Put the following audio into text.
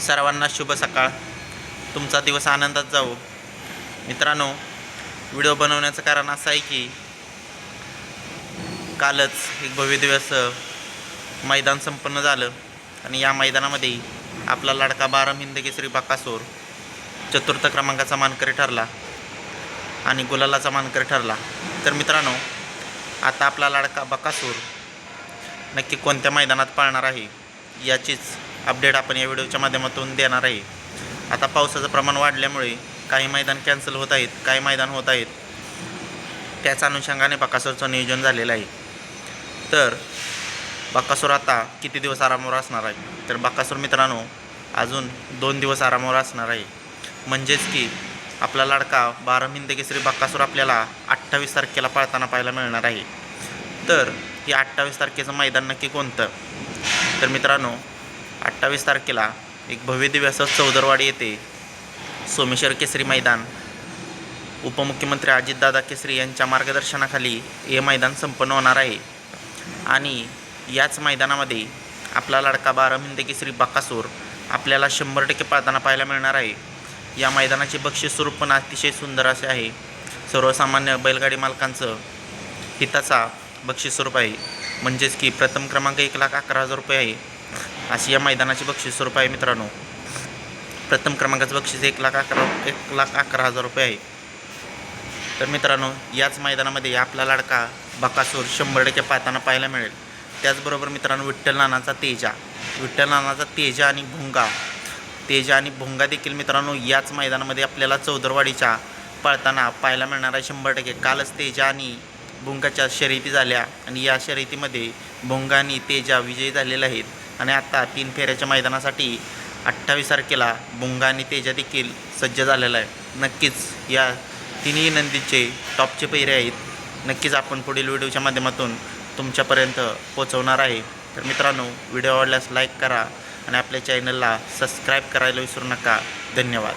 सर्वांना शुभ सकाळ. तुमचा दिवस आनंदात जाऊ मित्रांनो व्हिडिओ बनवण्याचं कारण असं आहे की कालच एक भव्य दिवस मैदान संपन्न झालं आणि या मैदानामध्ये आपला लाडका बारा हिंद केसरी बाकासूर चतुर्थ क्रमांकाचा मानकरी ठरला आणि गुलालाचा मानकरी ठरला. तर मित्रांनो आता आपला लाडका बकासूर नक्की कोणत्या मैदानात पाळणार आहे याचीच अपडेट आपण या व्हिडिओच्या माध्यमातून देणार आहे. आता पावसाचं प्रमाण वाढल्यामुळे काही मैदान कॅन्सल होत आहेत काही मैदान होत आहेत. त्याच अनुषंगाने बकासूरचं नियोजन झालेलं आहे. तर बकासूर आता किती दिवस आरामावर असणार आहे? तर बकासूर मित्रांनो अजून दोन दिवस आरामावर असणार आहे. म्हणजेच की आपला लाडका बारा हिंद केसरी बक्कासूर आपल्याला अठ्ठावीस तारखेला पाळताना पाहायला मिळणार आहे. तर ही अठ्ठावीस तारखेचं मैदान नक्की कोणतं? तर मित्रांनो अठ्ठावीस तारखेला एक भव्य दिव्य असं चौदरवाडी येथे सोमेश्वर केसरी मैदान उपमुख्यमंत्री अजितदादा केसरी यांच्या मार्गदर्शनाखाली हे मैदान संपन्न होणार आहे. आणि याच मैदानामध्ये आपला लाडका बारा केसरी बाकासूर आपल्याला शंभर टक्के पाळताना पाहायला मिळणार आहे. या मैदानाचे बक्षीस स्वरूप पण अतिशय सुंदर असे आहे. सर्वसामान्य बैलगाडी मालकांचं हिताचा बक्षीस स्वरूप आहे. म्हणजेच की प्रथम क्रमांक एक लाख अकरा हजार रुपये आहे. अशी या मैदानाची बक्षीस स्वरूप आहे मित्रांनो. प्रथम क्रमांकाचं बक्षीस एक लाख अकरा एक लाख अकरा हजार रुपये आहे. तर मित्रांनो याच मैदानामध्ये आपला लाडका बकासूर शंभर टक्के पाहताना पाहायला मिळेल. त्याचबरोबर मित्रांनो विठ्ठल नानाचा तेजा. विठ्ठल नानाचा तेजा आणि भुंगा. तेजा आणि भुंगा देखील मित्रांनो याच मैदानामध्ये आपल्याला चौदरवाडीच्या पळताना पाहायला मिळणार आहे शंभर टक्के. कालच तेजा आणि भुंगाच्या शर्यती झाल्या आणि या शर्यतीमध्ये भुंगा आणि तेजा विजयी झालेले आहेत. आणि आता तीन फेऱ्याच्या मैदानासाठी अठ्ठावीस तारखेला बुंगा आणि तेजा देखील सज्ज झालेला आहे. नक्कीच या तिन्ही नंदीचे टॉपचे पैरे आहेत. नक्कीच आपण पुढील व्हिडिओच्या माध्यमातून तुमच्यापर्यंत पोचवणार आहे. तर मित्रांनो व्हिडिओ आवडल्यास लाईक करा आणि आपल्या चॅनलला सबस्क्राईब करायला विसरू नका. धन्यवाद.